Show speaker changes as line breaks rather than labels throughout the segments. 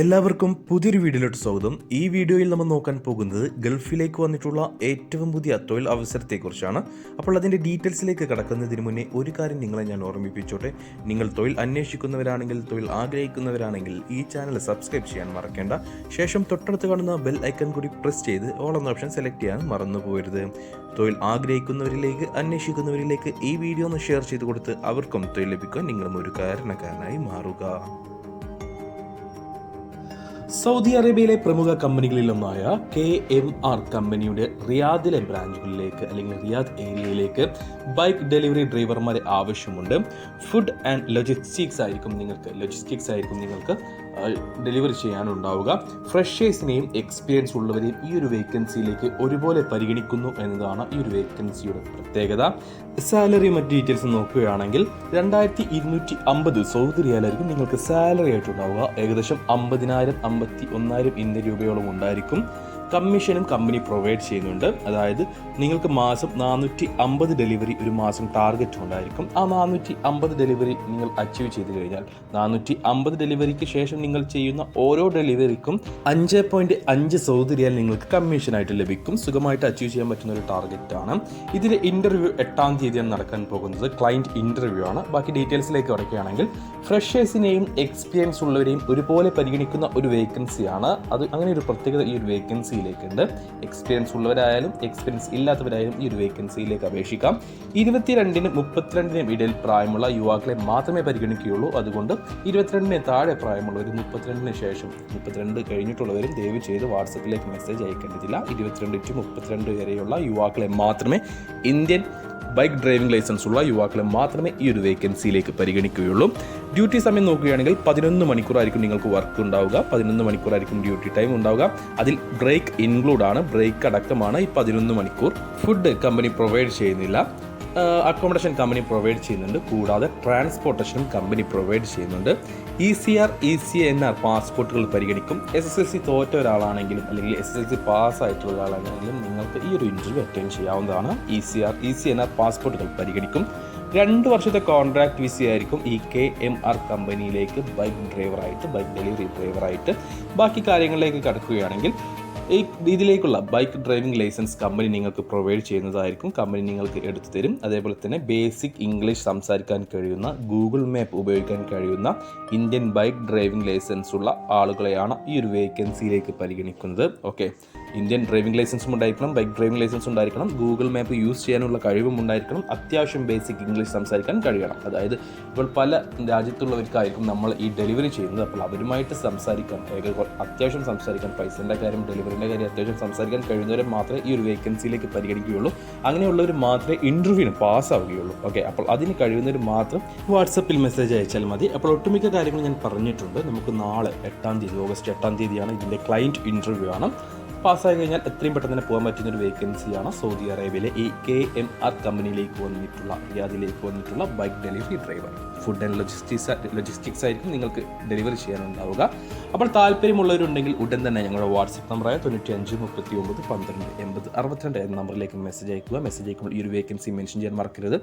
എല്ലാവർക്കും പുതിയൊരു വീഡിയോയിലോട്ട് സ്വാഗതം. ഈ വീഡിയോയിൽ നമ്മൾ നോക്കാൻ പോകുന്നത് ഗൾഫിലേക്ക് വന്നിട്ടുള്ള ഏറ്റവും പുതിയ തൊഴിൽ അവസരത്തെക്കുറിച്ചാണ്. അപ്പോൾ അതിന്റെ ഡീറ്റെയിൽസിലേക്ക് കടക്കുന്നതിന് മുന്നേ ഒരു കാര്യം നിങ്ങളെ ഞാൻ ഓർമ്മിപ്പിച്ചോട്ടെ. നിങ്ങൾ തൊഴിൽ അന്വേഷിക്കുന്നവരാണെങ്കിൽ തൊഴിൽ ആഗ്രഹിക്കുന്നവരാണെങ്കിൽ ഈ ചാനൽ സബ്സ്ക്രൈബ് ചെയ്യാൻ മറക്കേണ്ട. ശേഷം തൊട്ടടുത്ത് കാണുന്ന ബെൽ ഐക്കൺ കൂടി പ്രസ് ചെയ്ത് ഓൾ എന്ന ഓപ്ഷൻ സെലക്ട് ചെയ്യാൻ മറന്നു പോകരുത്. തൊഴിൽ ആഗ്രഹിക്കുന്നവരിലേക്ക് അന്വേഷിക്കുന്നവരിലേക്ക് ഈ വീഡിയോ ഒന്ന് ഷെയർ ചെയ്ത് കൊടുത്ത് അവർക്കും തൊഴിൽ ലഭിക്കാൻ നിങ്ങളും ഒരു കാരണക്കാരനായി മാറുക. സൗദി അറേബ്യയിലെ പ്രമുഖ കമ്പനികളിലൊന്നായ കെ എം ആർ കമ്പനിയുടെ റിയാദിലെ ബ്രാഞ്ചുകളിലേക്ക് അല്ലെങ്കിൽ റിയാദ് ഏരിയയിലേക്ക് ബൈക്ക് ഡെലിവറി ഡ്രൈവർമാരെ ആവശ്യമുണ്ട്. ഫുഡ് ആൻഡ് ലോജിസ്റ്റിക്സ് ആയിരിക്കും നിങ്ങൾക്ക് ലോജിസ്റ്റിക്സ് ആയിരിക്കും നിങ്ങൾക്ക് ഡെലിവറി ചെയ്യാനുണ്ടാവുക. ഫ്രഷേഴ്സിനെയും എക്സ്പീരിയൻസ് ഉള്ളവരെയും ഈ ഒരു വേക്കൻസിയിലേക്ക് ഒരുപോലെ പരിഗണിക്കുന്നു എന്നതാണ് ഈ ഒരു വേക്കൻസിയുടെ പ്രത്യേകത. സാലറി മറ്റ് ഡീറ്റെയിൽസ് നോക്കുകയാണെങ്കിൽ രണ്ടായിരത്തി ഇരുന്നൂറ്റി അമ്പത് സൗദി റിയാലായിരിക്കും നിങ്ങൾക്ക് സാലറി ആയിട്ടുണ്ടാവുക. ഏകദേശം അമ്പതിനായിരം അമ്പത്തി ഒന്നായിരം ഇന്ത്യൻ രൂപയോളം ഉണ്ടായിരിക്കും. കമ്മീഷനും കമ്പനി പ്രൊവൈഡ് ചെയ്യുന്നുണ്ട്. അതായത് നിങ്ങൾക്ക് മാസം നാനൂറ്റി അമ്പത് ഡെലിവറി ഒരു മാസം ടാർഗറ്റ് ഉണ്ടായിരിക്കും. ആ നാനൂറ്റി അമ്പത് ഡെലിവറി നിങ്ങൾ അച്ചീവ് ചെയ്ത് കഴിഞ്ഞാൽ നാനൂറ്റി അമ്പത് ഡെലിവറിക്ക് ശേഷം നിങ്ങൾ ചെയ്യുന്ന ഓരോ ഡെലിവറിക്കും അഞ്ച് പോയിന്റ് അഞ്ച് സൗദി നിങ്ങൾക്ക് കമ്മീഷനായിട്ട് ലഭിക്കും. സുഖമായിട്ട് അച്ചീവ് ചെയ്യാൻ പറ്റുന്ന ഒരു ടാർഗറ്റ് ആണ് ഇതിലെ ഇന്റർവ്യൂ എട്ടാം തീയതിയാണ് നടക്കാൻ പോകുന്നത്. ക്ലയന്റ് ഇന്റർവ്യൂ ആണ്. ബാക്കി ഡീറ്റെയിൽസിലേക്ക് കിടക്കുകയാണെങ്കിൽ ഫ്രഷേഴ്സിനെയും എക്സ്പീരിയൻസ് ഉള്ളവരെയും ഒരുപോലെ പരിഗണിക്കുന്ന ഒരു വേക്കൻസിയാണ്. അത് അങ്ങനെ ഒരു പ്രത്യേകത ഈ ഒരു വേക്കൻസിയിലേക്കുണ്ട്. എക്സ്പീരിയൻസ് ഉള്ളവരായാലും എക്സ്പീരിയൻസ് ഇല്ലാത്തവരായാലും ഈ ഒരു വേക്കൻസിയിലേക്ക് അപേക്ഷിക്കാം. ഇരുപത്തിരണ്ടിനും മുപ്പത്തിരണ്ടിനും ഇടയിൽ പ്രായമുള്ള യുവാക്കളെ മാത്രമേ പരിഗണിക്കുകയുള്ളൂ. അതുകൊണ്ട് ഇരുപത്തിരണ്ടിന് താഴെ പ്രായമുള്ളവർ മുപ്പത്തിരണ്ടിന് ശേഷം മുപ്പത്തിരണ്ട് കഴിഞ്ഞിട്ടുള്ളവരും ദയവ് ചെയ്ത് വാട്സപ്പിലേക്ക് മെസ്സേജ് അയക്കേണ്ടതില്ല. ഇരുപത്തിരണ്ട് ടു മുപ്പത്തിരണ്ട് വരെയുള്ള യുവാക്കളെ മാത്രമേ ഇന്ത്യൻ ബൈക്ക് ഡ്രൈവിംഗ് ലൈസൻസ് ഉള്ള യുവാക്കളെ മാത്രമേ ഈ ഒരു വേക്കൻസിയിലേക്ക് പരിഗണിക്കുകയുള്ളൂ. ഡ്യൂട്ടി സമയം നോക്കുകയാണെങ്കിൽ പതിനൊന്ന് മണിക്കൂറായിരിക്കും നിങ്ങൾക്ക് വർക്ക് ഉണ്ടാവുക. പതിനൊന്ന് മണിക്കൂറായിരിക്കും ഡ്യൂട്ടി ടൈം ഉണ്ടാവുക. അതിൽ ബ്രേക്ക് ഇൻക്ലൂഡ് ആണ് ബ്രേക്ക് അടക്കമാണ് ഈ പതിനൊന്ന് മണിക്കൂർ. ഫുഡ് കമ്പനി പ്രൊവൈഡ് ചെയ്യുന്നില്ല. അക്കോമഡേഷൻ കമ്പനി പ്രൊവൈഡ് ചെയ്യുന്നുണ്ട്. കൂടാതെ ട്രാൻസ്പോർട്ടേഷനും കമ്പനി പ്രൊവൈഡ് ചെയ്യുന്നുണ്ട്. E C R E C N R പാസ്പോർട്ടുകൾ പരിഗണിക്കും. എസ് എസ് എൽ സി തോറ്റ ഒരാളാണെങ്കിലും അല്ലെങ്കിൽ S S L C pass ആയിട്ടുള്ള ഒരാളാണെങ്കിലും നിങ്ങൾക്ക് ഈ ഒരു ഇന്റർവ്യൂ അറ്റൻഡ് ചെയ്യാവുന്നതാണ്. E C R E C N R പാസ്പോർട്ടുകൾ പരിഗണിക്കും. രണ്ട് വർഷത്തെ കോൺട്രാക്ട് വിസ ആയിരിക്കും ഈ കെ എം ആർ കമ്പനിയിലേക്ക് ബൈക്ക് ഡ്രൈവറായിട്ട് ബൈക്ക് ഡെലിവറി ഡ്രൈവറായിട്ട് ബാക്കി കാര്യങ്ങളിലേക്ക് കടക്കുകയാണെങ്കിൽ ഈ ഇതിലേക്കുള്ള ബൈക്ക് ഡ്രൈവിംഗ് ലൈസൻസ് കമ്പനി നിങ്ങൾക്ക് പ്രൊവൈഡ് ചെയ്യുന്നതായിരിക്കും. കമ്പനി നിങ്ങൾക്ക് എടുത്തു തരും. അതേപോലെ തന്നെ ബേസിക് ഇംഗ്ലീഷ് സംസാരിക്കാൻ കഴിയുന്ന ഗൂഗിൾ മാപ്പ് ഉപയോഗിക്കാൻ കഴിയുന്ന ഇന്ത്യൻ ബൈക്ക് ഡ്രൈവിംഗ് ലൈസൻസ് ഉള്ള ആളുകളെയാണ് ഈ ഒരു വേക്കൻസിയിലേക്ക് പരിഗണിക്കുന്നത്. ഓക്കെ ഇന്ത്യൻ ഡ്രൈവിംഗ് ലൈസൻസും ഉണ്ടായിരിക്കണം ബൈക്ക് ഡ്രൈവിംഗ് ലൈസൻസ് ഉണ്ടായിരിക്കണം. ഗൂഗിൾ മാപ്പ് യൂസ് ചെയ്യാനുള്ള കഴിവും ഉണ്ടായിരിക്കണം. അത്യാവശ്യം ബേസിക് ഇംഗ്ലീഷ് സംസാരിക്കാൻ കഴിയണം. അതായത് ഇപ്പോൾ പല രാജ്യത്തുള്ളവർക്കായിരിക്കും നമ്മൾ ഈ ഡെലിവറി ചെയ്യുന്നത്. അപ്പോൾ അവരുമായിട്ട് സംസാരിക്കാൻ അത്യാവശ്യം സംസാരിക്കാൻ പൈസന്റെ കാര്യം ഡെലിവറിന്റെ കാര്യം അത്യാവശ്യം സംസാരിക്കാൻ കഴിയുന്നവരെ മാത്രമേ ഈ ഒരു വേക്കൻസിയിലേക്ക് പരിഗണിക്കുകയുള്ളൂ. അങ്ങനെയുള്ളവർ മാത്രമേ ഇന്റർവ്യൂവിന് പാസ്സാവുകയുള്ളൂ ഓക്കെ അപ്പോൾ അതിന് കഴിയുന്നവർ മാത്രം വാട്സപ്പിൽ മെസ്സേജ് അയച്ചാൽ മതി. അപ്പോൾ ഒട്ടുമിക്ക കാര്യങ്ങൾ ഞാൻ പറഞ്ഞിട്ടുണ്ട്. നമുക്ക് നാളെ എട്ടാം തീയതി ഓഗസ്റ്റ് എട്ടാം തീയതിയാണ് ഇതിന്റെ ക്ലയന്റ് ഇന്റർവ്യൂ ആണ്. പാസ്സായി കഴിഞ്ഞാൽ എത്രയും പെട്ടെന്ന് തന്നെ പോകാൻ പറ്റുന്ന ഒരു വേക്കൻസിയാണ് സൗദി അറേബ്യയിലെ ഈ കെ എം ആർ കമ്പനിയിലേക്ക് വന്നിട്ടുള്ള റിയാദിലേക്ക് വന്നിട്ടുള്ള bike delivery driver food and logistics logistics ആയിരിക്കും നിങ്ങൾക്ക് ഡെലിവറി ചെയ്യാനുണ്ടാവുക. അപ്പോൾ താല്പര്യമുള്ളവരുണ്ടെങ്കിൽ ഉടൻ തന്നെ ഞങ്ങളുടെ വാട്സപ്പ് നമ്പറായ തൊണ്ണൂറ്റി അഞ്ച് മുപ്പത്തി ഒമ്പത് പന്ത്രണ്ട് എൺപത് അറുപത്തിരണ്ട് എന്ന നമ്പറിലേക്ക് മെസ്സേജ് അയക്കുക മെസ്സേജ് അയക്കുമ്പോൾ ഈ ഒരു വേക്കൻസി മെൻഷൻ ചെയ്യാൻ മറക്കരുത്.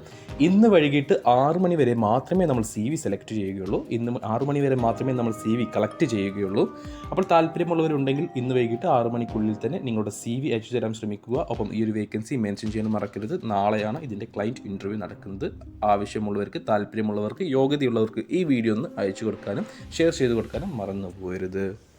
ഇന്ന് വൈകിട്ട് ആറ് മണി വരെ മാത്രമേ നമ്മൾ സി വി സെലക്ട് ചെയ്യുകയുള്ളൂ. ഇന്ന് ആറ് മണി വരെ മാത്രമേ നമ്മൾ സി വി കളക്ട് ചെയ്യുകയുള്ളൂ. അപ്പോൾ താല്പര്യമുള്ളവരുണ്ടെങ്കിൽ ഇന്ന് വൈകിട്ട് ആറ് മണിക്കുള്ളിൽ തന്നെ നിങ്ങളുടെ സി വി അയച്ചു തരാൻ ശ്രമിക്കുക. ഒപ്പം ഈ ഒരു വേക്കൻസി മെൻഷൻ ചെയ്യാൻ മറക്കരുത്. നാളെയാണ് ഇതിന്റെ ക്ലയന്റ് ഇന്റർവ്യൂ നടക്കുന്നത്. ആവശ്യമുള്ളവർക്ക് താല്പര്യമുള്ളവർക്ക് യോഗ്യതയുള്ളവർക്ക് ഈ വീഡിയോ ഒന്ന് അയച്ചു കൊടുക്കാനും ഷെയർ ചെയ്ത് കൊടുക്കാനും മറന്നു പോകരുത്